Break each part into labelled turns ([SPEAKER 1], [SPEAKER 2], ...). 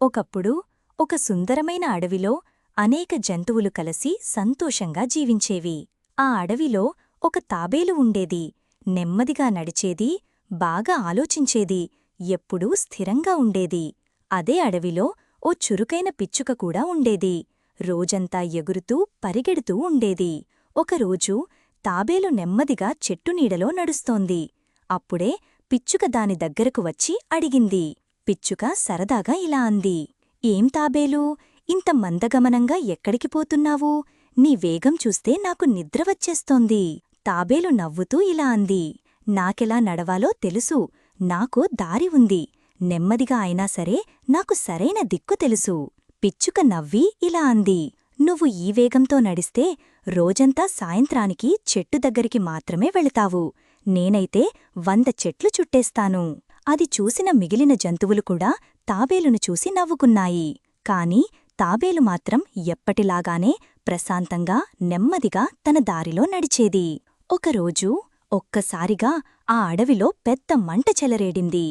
[SPEAKER 1] ఒకప్పుడు ఒక సుందరమైన అడవిలో అనేక జంతువులు కలిసి సంతోషంగా జీవించేవి. ఆ అడవిలో ఒక తాబేలు ఉండేది. నెమ్మదిగా నడిచేది బాగా ఆలోచించేది ఎప్పుడూ స్థిరంగా ఉండేది. అదే అడవిలో ఓ చురుకైన పిచ్చుక కూడా ఉండేది. రోజంతా ఎగురుతూ పరిగెడుతూ ఉండేది. ఒకరోజు తాబేలు నెమ్మదిగా చెట్టు నీడలో నడుస్తోంది. అప్పుడే పిచ్చుక దాని దగ్గరకు వచ్చి అడిగింది పిచ్చుక సరదాగా ఇలా అంది. ఏం తాబేలు? ఇంత మందగమనంగా ఎక్కడికి పోతున్నావు? నీ వేగం చూస్తే నాకు నిద్ర వచ్చేస్తోంది. తాబేలు నవ్వుతూ ఇలా అంది. నాకెలా నడవాలో తెలుసు. నాకు దారి ఉంది. నెమ్మదిగా అయినా సరే నాకు సరైన దిక్కు తెలుసు. పిచ్చుక నవ్వి ఇలా అంది. నువ్వు ఈ వేగంతో నడిస్తే రోజంతా సాయంత్రానికి చెట్టు దగ్గరికి మాత్రమే వెళతావు. నేనైతే వంద చెట్లు చుట్టేస్తాను. అది చూసిన మిగిలిన జంతువులు కూడా తాబేలును చూసి నవ్వుకున్నాయి. కాని తాబేలు మాత్రం ఎప్పటిలాగానే ప్రశాంతంగా నెమ్మదిగా తన దారిలో నడిచేది. ఒకరోజు ఒక్కసారిగా ఆ అడవిలో పెద్ద మంట చెలరేడింది.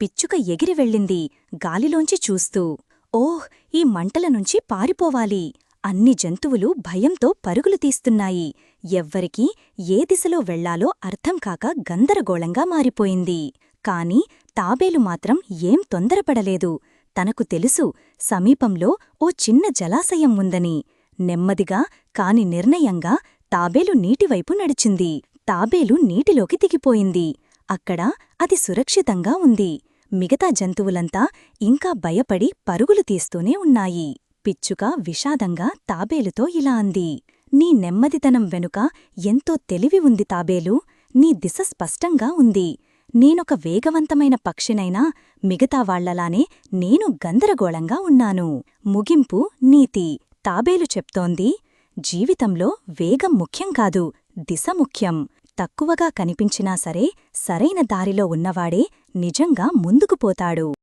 [SPEAKER 1] పిచ్చుక ఎగిరి వెళ్ళింది గాలిలోంచి చూస్తూ. ఓహ్ ఈ మంటల నుంచి పారిపోవాలి. అన్ని జంతువులు భయంతో పరుగులు తీస్తున్నాయి. ఎవ్వరికీ ఏ దిశలో వెళ్ళాలో అర్థంకాక గందరగోళంగా మారిపోయింది. కాని తాబేలు మాత్రం ఏం తొందరపడలేదు. తనకు తెలుసు సమీపంలో ఓ చిన్న జలాశయం ఉందని. నెమ్మదిగా కాని నిర్ణయంగా తాబేలు నీటివైపు నడిచింది. తాబేలు నీటిలోకి దిగిపోయింది. అక్కడ అది సురక్షితంగా ఉంది. మిగతా జంతువులంతా ఇంకా భయపడి పరుగులు తీస్తూనే ఉన్నాయి. పిచ్చుక విషాదంగా తాబేలుతో ఇలా అంది. నీ నెమ్మదితనం వెనుక ఎంతో తెలివి ఉంది తాబేలు. నీ దిశ స్పష్టంగా ఉంది. నేనొక వేగవంతమైన పక్షినైనా మిగతా వాళ్ళలానే నేను గందరగోళంగా ఉన్నాను. ముగింపు నీతి తాబేలు చెప్తోంది. జీవితంలో వేగం ముఖ్యం కాదు దిశ ముఖ్యం. తక్కువగా కనిపించినా సరే సరైన దారిలో ఉన్నవాడే నిజంగా ముందుకు పోతాడు.